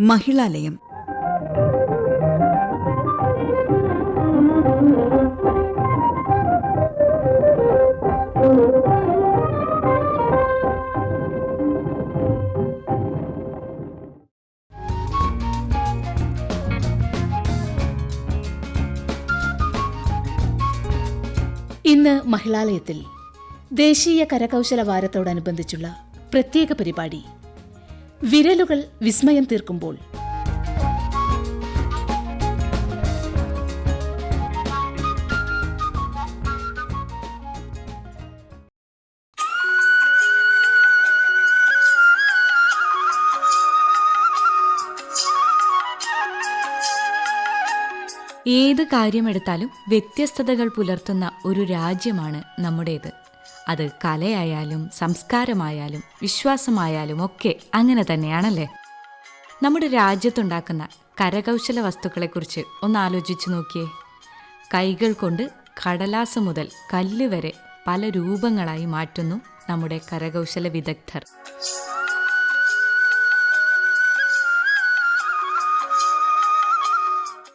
മഹിളാലയം. മഹിളാലയത്തിൽ ദേശീയ കരകൗശല വാരത്തോടനുബന്ധിച്ചുള്ള പ്രത്യേക പരിപാടി. വിരലുകൾ വിസ്മയം തീർക്കുമ്പോൾ ഏത് കാര്യമെടുത്താലും വ്യത്യസ്തതകൾ പുലർത്തുന്ന ഒരു രാജ്യമാണ് നമ്മുടേത്. അത് കലയായാലും സംസ്കാരമായാലും വിശ്വാസമായാലും ഒക്കെ അങ്ങനെ തന്നെയാണല്ലേ? നമ്മുടെ രാജ്യത്തുണ്ടാക്കുന്ന കരകൗശല വസ്തുക്കളെക്കുറിച്ച് ഒന്ന് ആലോചിച്ചു നോക്കിയേ. കൈകൾ കൊണ്ട് കടലാസ് മുതൽ കല്ല് വരെ പല രൂപങ്ങളായി മാറ്റുന്നു നമ്മുടെ കരകൗശല വിദഗ്ധർ.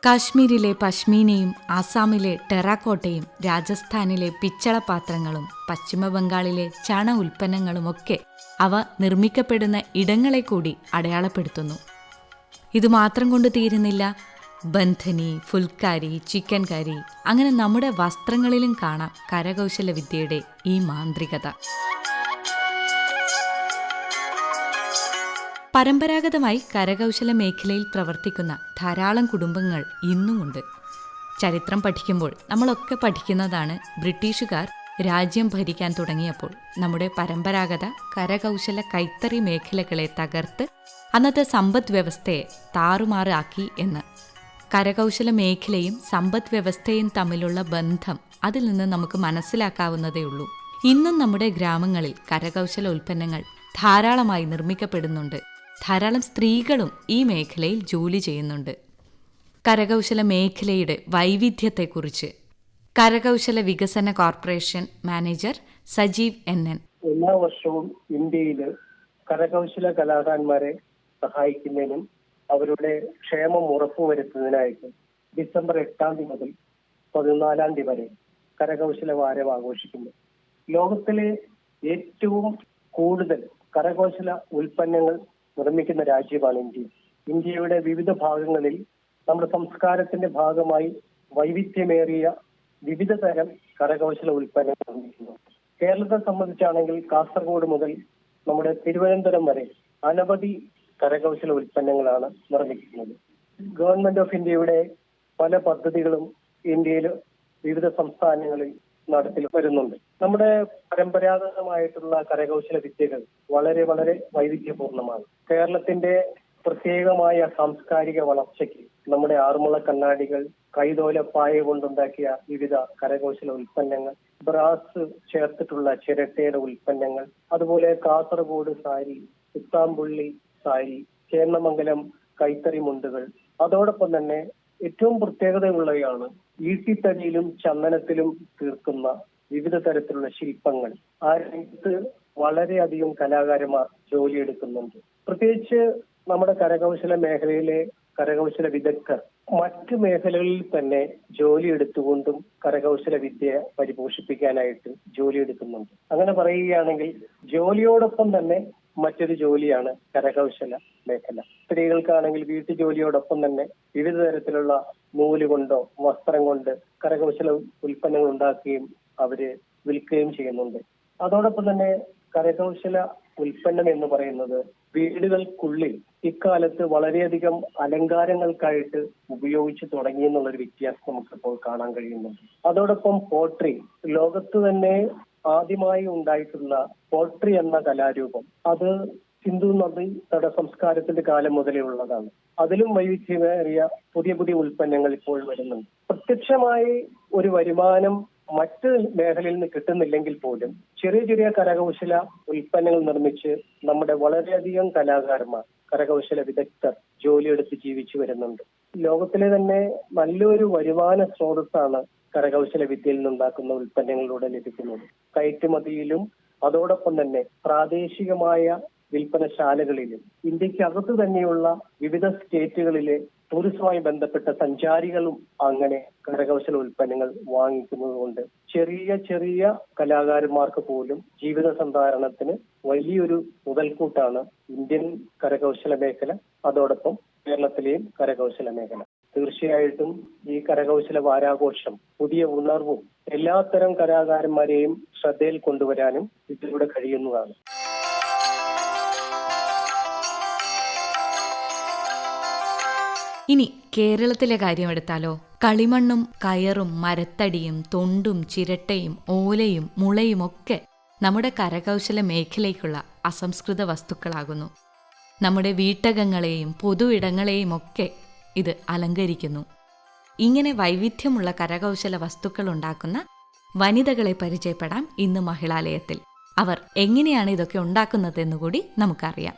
കാശ്മീരിലെ പശ്മീനയും ആസാമിലെ ടെറാക്കോട്ടയും രാജസ്ഥാനിലെ പിച്ചളപാത്രങ്ങളും പശ്ചിമബംഗാളിലെ പശ്ചിമ ബംഗാളിലെ ചണ ഉൽപ്പന്നങ്ങളുമൊക്കെ അവ നിർമ്മിക്കപ്പെടുന്ന ഇടങ്ങളെ കൂടി അടയാളപ്പെടുത്തുന്നു. ഇതുമാത്രം കൊണ്ട് തീരുന്നില്ല. ബന്ധനി ഫുൽക്കാരി ചിക്കൻ കറി അങ്ങനെ നമ്മുടെ വസ്ത്രങ്ങളിലും കാണാം കരകൗശല വിദ്യയുടെ ഈ മാന്ത്രികത. പരമ്പരാഗതമായി കരകൗശല മേഖലയിൽ പ്രവർത്തിക്കുന്ന ധാരാളം കുടുംബങ്ങൾ ഇന്നുമുണ്ട്. ചരിത്രം പഠിക്കുമ്പോൾ നമ്മളൊക്കെ പഠിക്കുന്നതാണ് ബ്രിട്ടീഷുകാർ രാജ്യം ഭരിക്കാൻ തുടങ്ങിയപ്പോൾ നമ്മുടെ പരമ്പരാഗത കരകൗശല കൈത്തറി മേഖലകളെ തകർത്ത് അന്നത്തെ സമ്പദ് വ്യവസ്ഥയെ താറുമാറാക്കി എന്ന്. കരകൗശല മേഖലയും സമ്പദ് വ്യവസ്ഥയും തമ്മിലുള്ള ബന്ധം അതിൽ നിന്ന് നമുക്ക് മനസ്സിലാക്കാവുന്നതേ ഉള്ളൂ. ഇന്നും നമ്മുടെ ഗ്രാമങ്ങളിൽ കരകൗശല ഉൽപ്പന്നങ്ങൾ ധാരാളമായി നിർമ്മിക്കപ്പെടുന്നുണ്ട്. ധാരാളം സ്ത്രീകളും ഈ മേഖലയിൽ ജോലി ചെയ്യുന്നുണ്ട്. കരകൗശല മേഖലയുടെ വൈവിധ്യത്തെക്കുറിച്ച്. കരകൗശല വികസന corporation manager Sajeev N N. എല്ലാ വർഷവും ഇന്ത്യയിൽ കരകൗശല കലാകാരന്മാരെ സഹായിക്കുന്നതിനും അവരുടെ ക്ഷേമം ഉറപ്പുവരുത്തുന്നതിനായിട്ട് ഡിസംബർ എട്ടാം തീയതി മുതൽ പതിനാലാം തീയതി വരെ കരകൗശല വാരം ആഘോഷിക്കുന്നു. ലോകത്തിലെ ഏറ്റവും കൂടുതൽ കരകൗശല ഉൽപ്പന്നങ്ങൾ നിർമ്മിക്കുന്ന രാജ്യമാണ് ഇന്ത്യ. ഇന്ത്യയുടെ വിവിധ ഭാഗങ്ങളിൽ നമ്മുടെ സംസ്കാരത്തിന്റെ ഭാഗമായി വൈവിധ്യമേറിയ വിവിധ തരം കരകൗശല ഉൽപ്പന്നങ്ങൾ നിർമ്മിക്കുന്നു. കേരളത്തെ സംബന്ധിച്ചാണെങ്കിൽ കാസർഗോഡ് മുതൽ നമ്മുടെ തിരുവനന്തപുരം വരെ അനവധി കരകൗശല ഉൽപ്പന്നങ്ങളാണ് നിർമ്മിക്കുന്നത്. ഗവൺമെന്റ് ഓഫ് ഇന്ത്യയുടെ പല പദ്ധതികളും ഇന്ത്യയിൽ വിവിധ സംസ്ഥാനങ്ങളിൽ നടത്തിൽ വരുന്നുണ്ട്. നമ്മുടെ പരമ്പരാഗതമായിട്ടുള്ള കരകൗശല വിദ്യകൾ വളരെ വളരെ വൈവിധ്യപൂർണമാണ്. കേരളത്തിന്റെ പ്രത്യേകമായ സാംസ്കാരിക വളർച്ചയ്ക്ക് നമ്മുടെ ആറുമുള കണ്ണാടികൾ കൈതോലപ്പായ കൊണ്ടുണ്ടാക്കിയ വിവിധ കരകൗശല ഉൽപ്പന്നങ്ങൾ ബ്രാസ് ചേർത്തിട്ടുള്ള ചിരട്ടയുടെ ഉൽപ്പന്നങ്ങൾ അതുപോലെ കാസർഗോഡ് സാരി ഉത്താംപുള്ളി സാരി ചേന്നമംഗലം കൈത്തറി മുണ്ടുകൾ. അതോടൊപ്പം തന്നെ ഏറ്റവും പ്രത്യേകതയുള്ളവയാണ് ഈട്ടിത്തടിയിലും ചന്ദനത്തിലും തീർക്കുന്ന വിവിധ തരത്തിലുള്ള ശില്പങ്ങൾ. ആ രംഗത്ത് വളരെയധികം കലാകാരന്മാർ ജോലിയെടുക്കുന്നുണ്ട്. പ്രത്യേകിച്ച് നമ്മുടെ കരകൗശല മേഖലയിലെ കരകൗശല വിദഗ്ധർ മറ്റ് മേഖലകളിൽ തന്നെ ജോലി എടുത്തുകൊണ്ടും കരകൗശല വിദ്യ പരിപോഷിപ്പിക്കാനായിട്ട് ജോലി എടുക്കുന്നുണ്ട് അങ്ങനെ പറയുകയാണെങ്കിൽ ജോലിയോടൊപ്പം തന്നെ മറ്റൊരു ജോലിയാണ് കരകൗശല മേഖല. സ്ത്രീകൾക്കാണെങ്കിൽ വീട്ടു ജോലിയോടൊപ്പം തന്നെ വിവിധ തരത്തിലുള്ള നൂൽ കൊണ്ടോ വസ്ത്രം കൊണ്ട് കരകൗശല ഉൽപ്പന്നങ്ങൾ ഉണ്ടാക്കുകയും അവർ വിൽക്കുകയും ചെയ്യുന്നുണ്ട്. അതോടൊപ്പം തന്നെ കരകൗശല ഉൽപ്പന്നം എന്ന് പറയുന്നത് വീടുകൾക്കുള്ളിൽ ഇക്കാലത്ത് വളരെയധികം അലങ്കാരങ്ങൾക്കായിട്ട് ഉപയോഗിച്ചു തുടങ്ങി എന്നുള്ളൊരു വ്യത്യാസം നമുക്കിപ്പോൾ കാണാൻ കഴിയുന്നുണ്ട്. അതോടൊപ്പം പോട്രി ലോകത്ത് തന്നെ ആദ്യമായി ഉണ്ടായിട്ടുള്ള പോൾട്രി എന്ന കലാരൂപം അത് സിന്ധു നദി തട സംസ്കാരത്തിന്റെ കാലം മുതലേ ഉള്ളതാണ്. അതിലും വൈവിധ്യമേറിയ പുതിയ പുതിയ ഉൽപ്പന്നങ്ങൾ ഇപ്പോൾ വരുന്നുണ്ട്. പ്രത്യക്ഷമായി ഒരു വരുമാനം മറ്റ് മേഖലയിൽ നിന്ന് കിട്ടുന്നില്ലെങ്കിൽ പോലും ചെറിയ ചെറിയ കരകൗശല ഉൽപ്പന്നങ്ങൾ നിർമ്മിച്ച് നമ്മുടെ വളരെയധികം കലാകാരന്മാർ കരകൗശല വിദഗ്ധർ ജോലിയെടുത്ത് ജീവിച്ചു വരുന്നുണ്ട്. ലോകത്തിലെ തന്നെ നല്ലൊരു വരുമാന സ്രോതസ്സാണ് കരകൗശല വിദ്യയിൽ നിന്നുണ്ടാക്കുന്ന ഉൽപ്പന്നങ്ങളിലൂടെ ലഭിക്കുന്നത് കയറ്റുമതിയിലും അതോടൊപ്പം തന്നെ പ്രാദേശികമായ വിൽപ്പനശാലകളിലും ഇന്ത്യക്കകത്ത് തന്നെയുള്ള വിവിധ സ്റ്റേറ്റുകളിലെ ടൂറിസവുമായി ബന്ധപ്പെട്ട സഞ്ചാരികളും അങ്ങനെ കരകൗശല ഉൽപ്പന്നങ്ങൾ വാങ്ങിക്കുന്നത് കൊണ്ട് ചെറിയ ചെറിയ കലാകാരന്മാർക്ക് പോലും ജീവിത സന്ധാരണത്തിന് വലിയൊരു മുതൽക്കൂട്ടാണ് ഇന്ത്യൻ കരകൗശല മേഖല. അതോടൊപ്പം കേരളത്തിലെയും കരകൗശല മേഖല. തീർച്ചയായിട്ടും ഈ കരകൗശല വാരാഘോഷം പുതിയ ഉണർവും എല്ലാത്തരം കലാകാരന്മാരെയും ശ്രദ്ധയിൽ കൊണ്ടുവരാനും ഇതിലൂടെ കഴിയുന്നതാണ്. ഇനി കേരളത്തിലെ കാര്യമെടുത്താലോ കളിമണ്ണും കയറും മരത്തടിയും തൊണ്ടും ചിരട്ടയും ഓലയും മുളയും ഒക്കെ നമ്മുടെ കരകൗശല മേഖലയ്ക്കുള്ള അസംസ്കൃത വസ്തുക്കളാകുന്നു. നമ്മുടെ വീട്ടകങ്ങളെയും പൊതു ഇടങ്ങളെയും ഒക്കെ ഇത് അലങ്കരിക്കുന്നു. ഇങ്ങനെ വൈവിധ്യമുള്ള കരകൗശല വസ്തുക്കൾ ഉണ്ടാക്കുന്ന വനിതകളെ പരിചയപ്പെടാം ഇന്ന് മഹിളാലയത്തിൽ. അവർ എങ്ങനെയാണ് ഇതൊക്കെ ഉണ്ടാക്കുന്നതെന്ന് കൂടി നമുക്കറിയാം.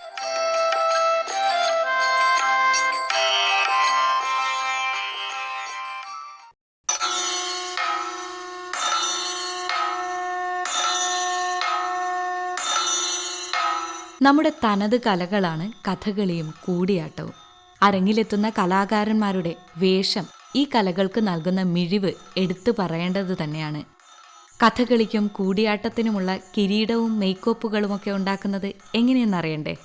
നമ്മുടെ തനത് കലകളാണ് കഥകളിയും കൂടിയാട്ടവും. അരങ്ങിലെത്തുന്ന കലാകാരന്മാരുടെ വേഷം ഈ കലകൾക്ക് നൽകുന്ന മിഴിവ് എടുത്തു പറയേണ്ടത് തന്നെയാണ്. കഥകളിക്കും കൂടിയാട്ടത്തിനുമുള്ള കിരീടവും മേക്കോപ്പുകളുമൊക്കെ ഉണ്ടാക്കുന്നത് എങ്ങനെയെന്നറിയണ്ടേ?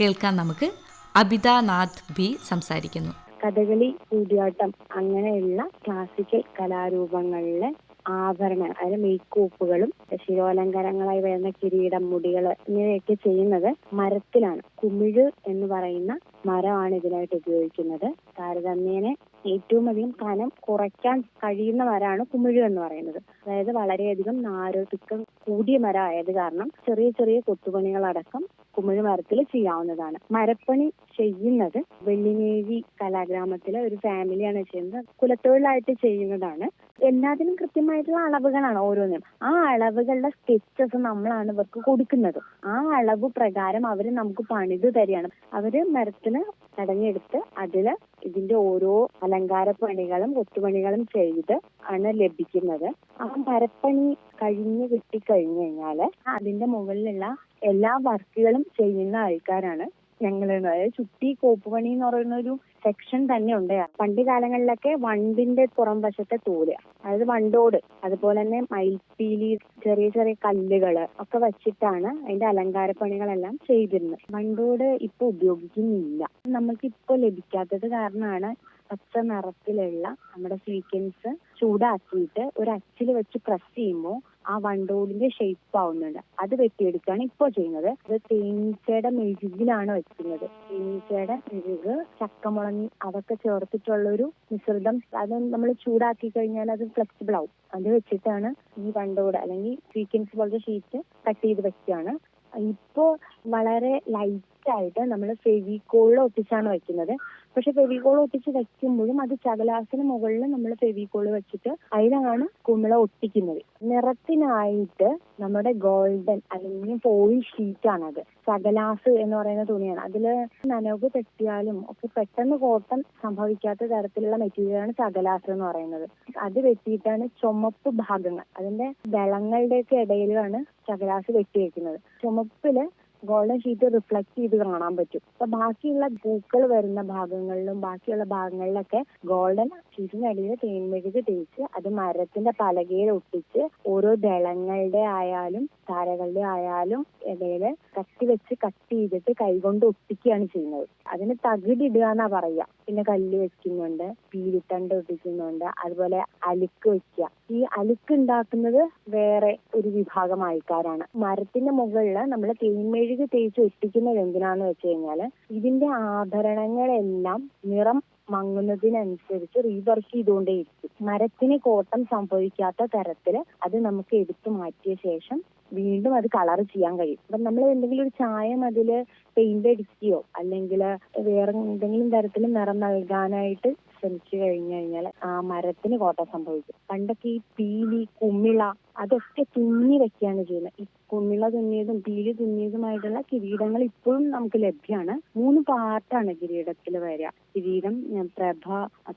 കേൾക്കാൻ നമുക്ക്. അബിതാനാഥ് ബി സംസാരിക്കുന്നു. കഥകളി കൂടിയാട്ടം അങ്ങനെയുള്ള ക്ലാസിക്കൽ കലാരൂപങ്ങളിലെ ആഭരണ അതായത് മേക്കോപ്പുകളും ശിരോലങ്കാരങ്ങളായി വരുന്ന കിരീടം മുടികൾ ഇങ്ങനെയൊക്കെ ചെയ്യുന്നത് മരത്തിലാണ്. കുമിഴ് എന്ന് പറയുന്ന മരമാണ് ഇതിനായിട്ട് ഉപയോഗിക്കുന്നത്. താരതമ്യേന ഏറ്റവും അധികം കനം കുറയ്ക്കാൻ കഴിയുന്ന മരമാണ് കുമിഴ് എന്ന് പറയുന്നത്. അതായത് വളരെയധികം നാരോത്തിക്കം കൂടിയ മരം ആയത് കാരണം ചെറിയ ചെറിയ കൊത്തുപണികളടക്കം കുമിഴ് മരത്തിൽ ചെയ്യാവുന്നതാണ്. മരപ്പണി ചെയ്യുന്നത്. വെള്ളിനേഴി കലാഗ്രാമത്തിലെ ഒരു ഫാമിലിയാണ് ചെയ്യുന്നത്. കുലത്തൊഴിലായിട്ട് ചെയ്യുന്നതാണ്. എല്ലാത്തിനും കൃത്യമായിട്ടുള്ള അളവുകളാണ് ഓരോന്നും ആ അളവുകളുടെ സ്കെച്ചസ് നമ്മളാണ് ഇവർക്ക് കൊടുക്കുന്നത്. ആ അളവ് പ്രകാരം അവർ നമുക്ക് പണിത് തരികയാണ്. അവർ മരത്തിന് തടഞ്ഞെടുത്ത് അതിൽ ഇതിന്റെ ഓരോ അലങ്കാര പണികളും കൊത്തുപണികളും ചെയ്ത് ആണ് ലഭിക്കുന്നത്. ആ മരപ്പണി കഴിഞ്ഞ് കിട്ടിക്കഴിഞ്ഞു കഴിഞ്ഞാൽ അതിന്റെ മുകളിലുള്ള എല്ലാ വർക്കുകളും ചെയ്യുന്ന ആൾക്കാരാണ് ഞങ്ങൾ അതായത് ചുറ്റി കോപ്പുപണി എന്ന് പറയുന്ന ഒരു സെക്ഷൻ തന്നെ ഉണ്ട് പണ്ട് കാലങ്ങളിലൊക്കെ വണ്ടിന്റെ പുറം വശത്തെ തോൽ അതായത് വണ്ടോട് അതുപോലെ തന്നെ മയിൽപ്പീലി ചെറിയ ചെറിയ കല്ലുകൾ ഒക്കെ വെച്ചിട്ടാണ് അതിന്റെ അലങ്കാര പണികളെല്ലാം ചെയ്തിരുന്നത്. വണ്ടോട് ഇപ്പൊ ഉപയോഗിക്കുന്നില്ല. നമുക്ക് ഇപ്പൊ ലഭിക്കാത്തത് കാരണമാണ് പച്ച നിറത്തിലുള്ള നമ്മുടെ സ്വീക്കൻസ് ചൂടാക്കിയിട്ട് ഒരു അച്ചിൽ വെച്ച് പ്രസ് ചെയ്യുമ്പോൾ ആ വണ്ടോലിന്റെ ഷേപ്പ് ആവുന്നുണ്ട്. അത് വെട്ടിയെടുക്കുകയാണ് ഇപ്പോൾ ചെയ്യുന്നത്. അത് തേനീച്ചയുടെ മെഴുകിലാണ് വെക്കുന്നത്. തേനീച്ചയുടെ മെഴുക് ചക്കമുളങ്ങി അതൊക്കെ ചേർത്തിട്ടുള്ള ഒരു മിശ്രിതം. അത് നമ്മൾ ചൂടാക്കി കഴിഞ്ഞാൽ അത് ഫ്ലെക്സിബിൾ ആവും. അത് വെച്ചിട്ടാണ് ഈ വണ്ടോട് അല്ലെങ്കിൽ സ്വീക്കൻസ് പോലത്തെ ഷീറ്റ് കട്ട് ചെയ്ത് വെക്കുകയാണ്. ഇപ്പോ വളരെ ലൈറ്റ് ആയിട്ട് നമ്മൾ ഫെവിക്കോളിൽ ഒട്ടിച്ചാണ് വെക്കുന്നത്. പക്ഷെ ഫെവിക്കോൾ ഒട്ടിച്ച് വെക്കുമ്പോഴും അത് ചകലാസിന് മുകളിൽ നമ്മൾ ഫെവിക്കോൾ വെച്ചിട്ട് അതിലാണ് കുമിള ഒട്ടിക്കുന്നത്. നിറത്തിനായിട്ട് നമ്മുടെ ഗോൾഡൻ അല്ലെങ്കിൽ ഫോയിൽ ഷീറ്റ് ആണത് ചകലാസ് എന്ന് പറയുന്ന തുണിയാണ്. അതിൽ നനവ് തെറ്റിയാലും ഒക്കെ പെട്ടെന്ന് കോട്ടം സംഭവിക്കാത്ത തരത്തിലുള്ള മെറ്റീരിയലാണ് ചകലാസ് എന്ന് പറയുന്നത്. അത് വെട്ടിയിട്ടാണ് ചുമപ്പ് ഭാഗങ്ങൾ അതിന്റെ ദളങ്ങളുടെയൊക്കെ ഇടയിലാണ് ചകലാസ് വെട്ടി വെക്കുന്നത്. ചുമപ്പിൽ ഗോൾഡൻ ഷീറ്റ് റിഫ്ലക്ട് ചെയ്ത് കാണാൻ പറ്റും. അപ്പൊ ബാക്കിയുള്ള പൂക്കൾ വരുന്ന ഭാഗങ്ങളിലും ബാക്കിയുള്ള ഭാഗങ്ങളിലൊക്കെ ഗോൾഡൻ ഷീറ്റിനടിയിൽ തേൻമെഴുക് തേച്ച് അത് മരത്തിന്റെ പലകയിൽ ഒട്ടിച്ച് ഓരോ ദളങ്ങളുടെ ആയാലും താരകളുടെ ആയാലും ഇടയിൽ കത്തി വെച്ച് കട്ട് ചെയ്തിട്ട് കൈകൊണ്ട് ഒട്ടിക്കുകയാണ് ചെയ്യുന്നത്. അതിന് തകിടിടുക എന്നാ പറയുക. പിന്നെ കല്ല് വെക്കുന്നുണ്ട് പീലിത്തണ്ട് ഒട്ടിക്കുന്നുണ്ട് അതുപോലെ അലുക്ക് വെക്കുക. ഈ അലുക്ക് ഉണ്ടാക്കുന്നത് വേറെ ഒരു വിഭാഗം ആൾക്കാരാണ്. മരത്തിന്റെ മുകളിൽ നമ്മൾ തേൻമെഴുക് തേച്ച് ഒട്ടിക്കുന്നത് എന്തിനാന്ന് വെച്ച് കഴിഞ്ഞാൽ ഇതിന്റെ ആഭരണങ്ങളെല്ലാം നിറം മങ്ങുന്നതിനനുസരിച്ച് റീവർക്ക് ചെയ്തുകൊണ്ടേയിരിക്കും. മരത്തിന് കോട്ടം സംഭവിക്കാത്ത തരത്തിൽ അത് നമുക്ക് എടുത്തു മാറ്റിയ ശേഷം വീണ്ടും അത് കളർ ചെയ്യാൻ കഴിയും. അപ്പൊ നമ്മൾ എന്തെങ്കിലും ഒരു ചായം അതിൽ പെയിന്റ് അടിക്കുകയോ അല്ലെങ്കിൽ വേറെ എന്തെങ്കിലും തരത്തിൽ നിറം നൽകാനായിട്ട് ശ്രമിച്ചു കഴിഞ്ഞു കഴിഞ്ഞാൽ ആ മരത്തിന് കോട്ട സംഭവിക്കും. പണ്ടൊക്കെ ഈ പീലി കുമിള അതൊക്കെ തുന്നി വെക്കുകയാണ് ചെയ്യുന്നത്. ഈ കുമിള തുന്നിയതും പീലി തുന്നിയതുമായിട്ടുള്ള കിരീടങ്ങൾ ഇപ്പോഴും നമുക്ക് ലഭ്യമാണ്. മൂന്ന് പാർട്ടാണ് കിരീടത്തിൽ വരിക. കിരീടം പ്രഭ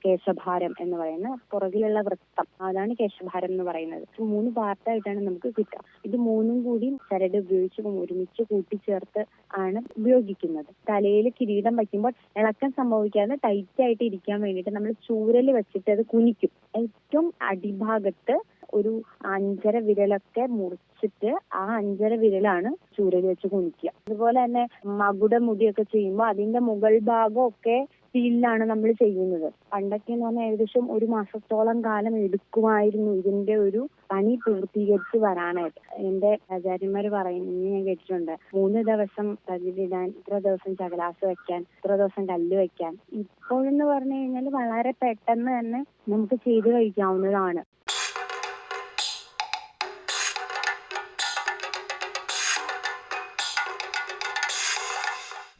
കേശഭാരം എന്ന് പറയുന്ന പുറകിലുള്ള വൃത്തം. അതാണ് കേശഭാരം എന്ന് പറയുന്നത്. മൂന്ന് പാർട്ടായിട്ടാണ് നമുക്ക് കിട്ടുക. ഇത് മൂന്നും കൂടി ചരട് ഉപയോഗിച്ച് ഒരുമിച്ച് കൂട്ടിച്ചേർത്ത് ആണ് ഉപയോഗിക്കുന്നത്. തലയിൽ കിരീടം വയ്ക്കുമ്പോൾ ഇളക്കം സംഭവിക്കാതെ ടൈറ്റ് ആയിട്ട് ഇരിക്കാൻ വേണ്ടിയിട്ട് നമ്മൾ ചൂരൽ വെച്ചിട്ട് അത് കുനിക്കും. ഏറ്റവും അടിഭാഗത്ത് ഒരു അഞ്ചര വിരലൊക്കെ മുറിച്ചിട്ട് ആ അഞ്ചര വിരലാണ് ചൂരൽ വെച്ച് കുനിക്കുക. അതുപോലെ തന്നെ മകുട മുടിയൊക്കെ ചെയ്യുമ്പോൾ അതിന്റെ മുകൾ ഭാഗമൊക്കെ സ്റ്റീലിലാണ് നമ്മൾ ചെയ്യുന്നത്. പണ്ടൊക്കെ എന്ന് പറഞ്ഞാൽ ഏകദേശം ഒരു മാസത്തോളം കാലം എടുക്കുമായിരുന്നു ഇതിന്റെ ഒരു പണി പൂർത്തീകരിച്ച് വരാനായിട്ട്. എന്റെ ആചാര്യന്മാര് പറയുന്നത് ഞാൻ കേട്ടിട്ടുണ്ട് മൂന്ന് ദിവസം തകിലിടാൻ ഇത്ര ദിവസം ചകലാസ് വെക്കാൻ ഇത്ര ദിവസം കല്ല് വെക്കാൻ. ഇപ്പോഴെന്ന് പറഞ്ഞു കഴിഞ്ഞാൽ വളരെ പെട്ടെന്ന് തന്നെ നമുക്ക് ചെയ്തു കഴിക്കാവുന്നതാണ്.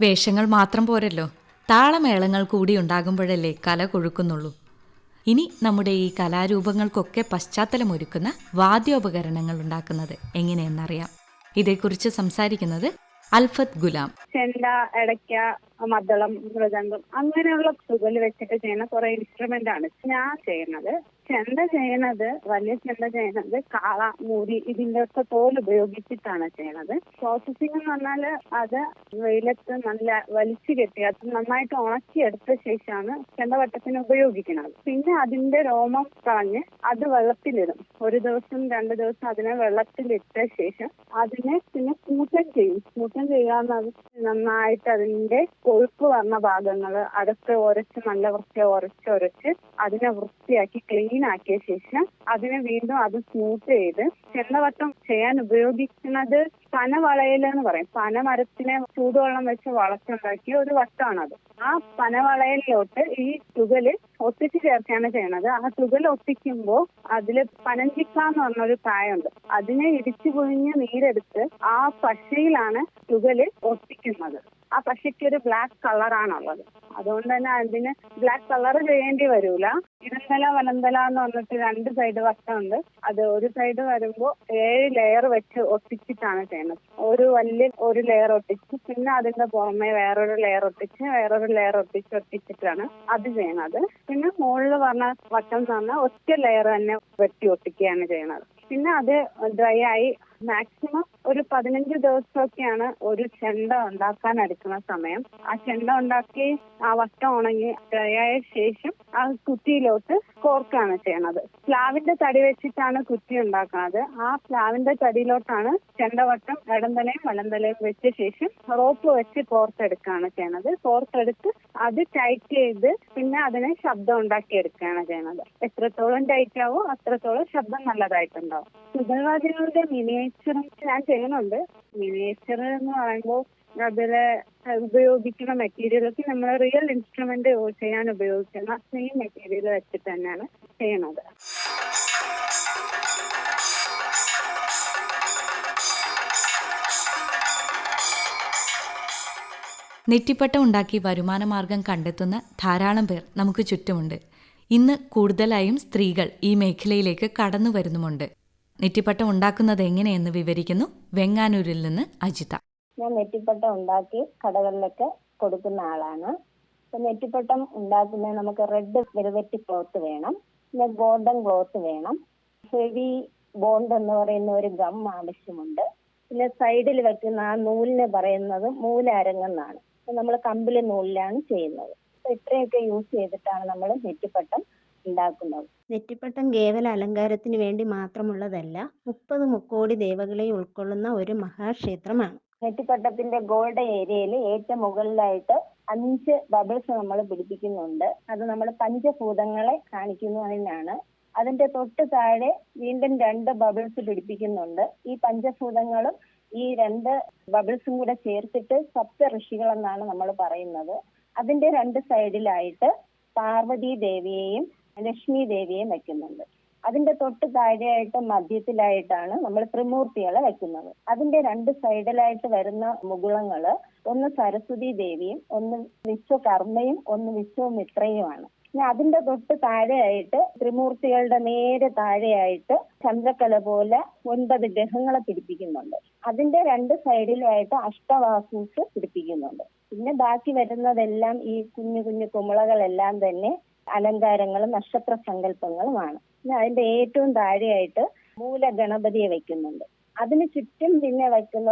വേഷങ്ങൾ മാത്രം പോരല്ലോ. താളമേളങ്ങൾ കൂടി ഉണ്ടാകുമ്പോഴല്ലേ കല കൊഴുക്കുന്നുള്ളൂ. ഇനി നമ്മുടെ ഈ കലാരൂപങ്ങൾക്കൊക്കെ പശ്ചാത്തലമൊരുക്കുന്ന വാദ്യോപകരണങ്ങൾ ഉണ്ടാക്കുന്നത് എങ്ങനെയെന്നറിയാം. ഇതേക്കുറിച്ച് സംസാരിക്കുന്നത് അൽഫത്ത് ഗുലാം. ചെണ്ട എടയ്ക്ക മദ്ദളം മൃദംഗം അങ്ങനെയുള്ള തുകൽ വെച്ചിട്ട് ചെയ്യുന്ന കുറെ ഇൻസ്ട്രുമെന്റ് ആണ്. ഞാൻ ചെയ്യുന്നത് ചെണ്ട ചെയ്യുന്നത് വലിയ ചെണ്ട ചെയ്യുന്നത് കാള മൂരി ഇതിന്റെ ഒക്കെ തോൽ ഉപയോഗിച്ചിട്ടാണ് ചെയ്യുന്നത്. പ്രോസസ്സിംഗ് എന്ന് പറഞ്ഞാൽ അത് വെയിലത്ത് നല്ല വലിച്ചു കെട്ടി അത് നന്നായിട്ട് ഉണക്കിയെടുത്ത ശേഷമാണ് ചെണ്ടവട്ടത്തിന് ഉപയോഗിക്കുന്നത്. പിന്നെ അതിന്റെ രോമം കളഞ്ഞ് അത് വെള്ളത്തിലിടും. ഒരു ദിവസം രണ്ട് ദിവസം അതിനെ വെള്ളത്തിലിട്ട ശേഷം അതിനെ പിന്നെ കൂട്ടം ചെയ്യും. കൂട്ടം ചെയ്യാന്നത് നന്നായിട്ട് അതിന്റെ കൊഴുപ്പ് വന്ന ഭാഗങ്ങൾ അടുത്ത് ഉരച്ച് നല്ല വൃത്തി ഉരച്ച് ഉരച്ച് അതിനെ വൃത്തിയാക്കി ക്ലീൻ ആക്കിയ ശേഷം അതിനെ വീണ്ടും അത് സ്മൂത്ത് ചെയ്ത് ചെന്നവട്ടം ചെയ്യാൻ ഉപയോഗിക്കുന്നത് പന എന്ന് പറയും. പനമരത്തിനെ ചൂടുവെള്ളം വെച്ച് വളച്ചുണ്ടാക്കിയ ഒരു വട്ടമാണത് ആ പനവളയലിലോട്ട് ഈ തുകൽ ഒട്ടിച്ചു ചേർക്കുകയാണ് ചെയ്യണത് ആ തുകൽ ഒട്ടിക്കുമ്പോൾ അതിൽ പനഞ്ചിക്ക എന്ന് പറഞ്ഞൊരു കായുണ്ട്. അതിനെ ഇടിച്ചു പൊഴിഞ്ഞ് നീരെടുത്ത് ആ പശയിലാണ് തുകൽ ഒട്ടിക്കുന്നത്. ആ പശയ്ക്ക് ഒരു ബ്ലാക്ക് കളറാണുള്ളത് അതുകൊണ്ട് തന്നെ അതിന് ബ്ലാക്ക് കളർ ചെയ്യേണ്ടി വരൂല. ഇടന്തല വലന്തല എന്ന് പറഞ്ഞിട്ട് രണ്ട് സൈഡ് വട്ടമുണ്ട് അത് ഒരു സൈഡ് വരുമ്പോൾ ഏഴ് ലെയർ വെച്ച് ഒട്ടിച്ചിട്ടാണ് ചെയ്യുന്നത്. ഒരു വലിയ ഒരു ലെയർ ഒട്ടിച്ച് പിന്നെ അതിന്റെ പുറമെ വേറൊരു ലെയർ ഒട്ടിച്ച് വേറൊരു ലെയർ ഒട്ടിച്ച് ഒട്ടിച്ചിട്ടാണ് അത് ചെയ്യുന്നത്. പിന്നെ മുകളിൽ പറഞ്ഞ വട്ടം എന്ന് പറഞ്ഞാൽ ഒറ്റ ലെയർ തന്നെ വെട്ടി ഒട്ടിക്കുകയാണ് ചെയ്യുന്നത്. പിന്നെ അത് ഡ്രൈ ആയി മാക്സിമം ഒരു പതിനഞ്ച് ദിവസമൊക്കെയാണ് ഒരു ചെണ്ട ഉണ്ടാക്കാൻ എടുക്കുന്ന സമയം. ആ ചെണ്ട ഉണ്ടാക്കി ആ വട്ടം ഉണങ്ങി ഡ്രൈ ശേഷം ആ കുറ്റിയിലോട്ട് കോർക്കാണ് ചെയ്യണത്. പ്ലാവിന്റെ തടി വെച്ചിട്ടാണ് കുറ്റി ഉണ്ടാക്കുന്നത്. ആ പ്ലാവിന്റെ തടിയിലോട്ടാണ് ചെണ്ടവട്ടം ഇടന്തലയും വലന്തലയും വെച്ച ശേഷം റോപ്പ് വെച്ച് കോർത്തെടുക്കുകയാണ് ചെയ്യണത്. കോർത്തെടുത്ത് അത് ടൈറ്റ് ചെയ്ത് പിന്നെ അതിനെ ശബ്ദം ഉണ്ടാക്കി എടുക്കുകയാണ് ചെയ്യണത്. എത്രത്തോളം ടൈറ്റ് ആവോ അത്രത്തോളം ശബ്ദം നല്ലതായിട്ടുണ്ടാവും. സുഗൽവാദ്യങ്ങളുടെ മിനിയേച്ചറും ഞാൻ ചെയ്യുന്നുണ്ട്. മിനിയേച്ചർ എന്ന് പറയുമ്പോൾ അതിൽ ഉപയോഗിക്കുന്ന മെറ്റീരിയലൊക്കെ നമ്മൾ റിയൽ ഇൻസ്ട്രുമെന്റ് ചെയ്യാൻ ഉപയോഗിക്കുന്ന സെയിം മെറ്റീരിയൽ വെച്ചിട്ട് തന്നെയാണ് ചെയ്യുന്നത്. നെറ്റിപ്പട്ടം ഉണ്ടാക്കി വരുമാനമാർഗം കണ്ടെത്തുന്ന ധാരാളം പേർ നമുക്ക് ചുറ്റുമുണ്ട്. ഇന്ന് കൂടുതലായും സ്ത്രീകൾ ഈ മേഖലയിലേക്ക് കടന്നു വരുന്നുമുണ്ട്. നെറ്റിപ്പട്ടം ഉണ്ടാക്കുന്നത് എങ്ങനെയെന്ന് വിവരിക്കുന്നു വെങ്ങാനൂരിൽ നിന്ന് അജിത. ഞാൻ നെറ്റിപ്പട്ടം ഉണ്ടാക്കി കടകളിലൊക്കെ കൊടുക്കുന്ന ആളാണ്. നെറ്റിപ്പട്ടം ഉണ്ടാക്കുന്നതിന് നമുക്ക് റെഡ് വെൽവെറ്റ് ക്ലോത്ത് വേണം. പിന്നെ ഗോൾഡൻ ക്ലോത്ത് വേണം. ഹെവി ബോണ്ട് എന്ന് പറയുന്ന ഒരു ഗം ആവശ്യമുണ്ട്. പിന്നെ സൈഡിൽ വെക്കുന്ന ആ നൂലിന് പറയുന്നത് മൂലരങ്ങെന്നാണ്. നമ്മൾ കമ്പിളി നൂലിലാണ് ചെയ്യുന്നത്. ഇത്രയൊക്കെ യൂസ് ചെയ്തിട്ടാണ് നമ്മൾ നെറ്റിപ്പട്ടം ഉണ്ടാക്കുന്നത് നെറ്റിപ്പട്ടം കേവല അലങ്കാരത്തിന് വേണ്ടി മാത്രമുള്ളതല്ല മുപ്പത് മുക്കോടി ദേവകളെ ഉൾക്കൊള്ളുന്ന ഒരു മഹാക്ഷേത്രമാണ്. നെറ്റിപ്പട്ടത്തിന്റെ ഗോൾഡൻ ഏരിയയിൽ ഏറ്റവും മുകളിലായിട്ട് അഞ്ച് ബബിൾസ് നമ്മൾ പിടിപ്പിക്കുന്നുണ്ട്. അത് നമ്മൾ പഞ്ചഭൂതങ്ങളെ കാണിക്കുന്നതിനാണ് അതിന്റെ തൊട്ട് താഴെ വീണ്ടും രണ്ട് ബബിൾസ് പിടിപ്പിക്കുന്നുണ്ട്. ഈ പഞ്ചഭൂതങ്ങളും ഈ രണ്ട് ബബിൾസും കൂടെ ചേർത്തിട്ട് സപ്ത ഋഷികൾ എന്നാണ് നമ്മൾ പറയുന്നത്. അതിന്റെ രണ്ട് സൈഡിലായിട്ട് പാർവതി ദേവിയെയും ലക്ഷ്മി ദേവിയെ വെക്കുന്നുണ്ട് അതിന്റെ തൊട്ട് താഴെയായിട്ട് മധ്യത്തിലായിട്ടാണ് നമ്മൾ ത്രിമൂർത്തികളെ വെക്കുന്നത് അതിന്റെ രണ്ട് സൈഡിലായിട്ട് വരുന്ന മുകുളങ്ങൾ ഒന്ന് സരസ്വതി ദേവിയും ഒന്ന് വിശ്വകർമ്മയും ഒന്ന് വിശ്വമിത്രയുമാണ്. പിന്നെ അതിന്റെ തൊട്ട് താഴെയായിട്ട് ത്രിമൂർത്തികളുടെ നേരെ താഴെയായിട്ട് ചന്ദ്രക്കല പോലെ ഒൻപത് ഗ്രഹങ്ങളെ പിടിപ്പിക്കുന്നുണ്ട്. അതിന്റെ രണ്ട് സൈഡിലായിട്ട് അഷ്ടവാസൂസ് പിടിപ്പിക്കുന്നുണ്ട്. പിന്നെ ബാക്കി വരുന്നതെല്ലാം ഈ കുഞ്ഞു കുഞ്ഞു കുമിളകളെല്ലാം തന്നെ അലങ്കാരങ്ങളും നക്ഷത്ര സങ്കല്പങ്ങളുമാണ് അതിന്റെ ഏറ്റവും താഴെയായിട്ട് മൂല ഗണപതിയെ വെക്കുന്നുണ്ട് അതിന് ചുറ്റും പിന്നെ വയ്ക്കുന്ന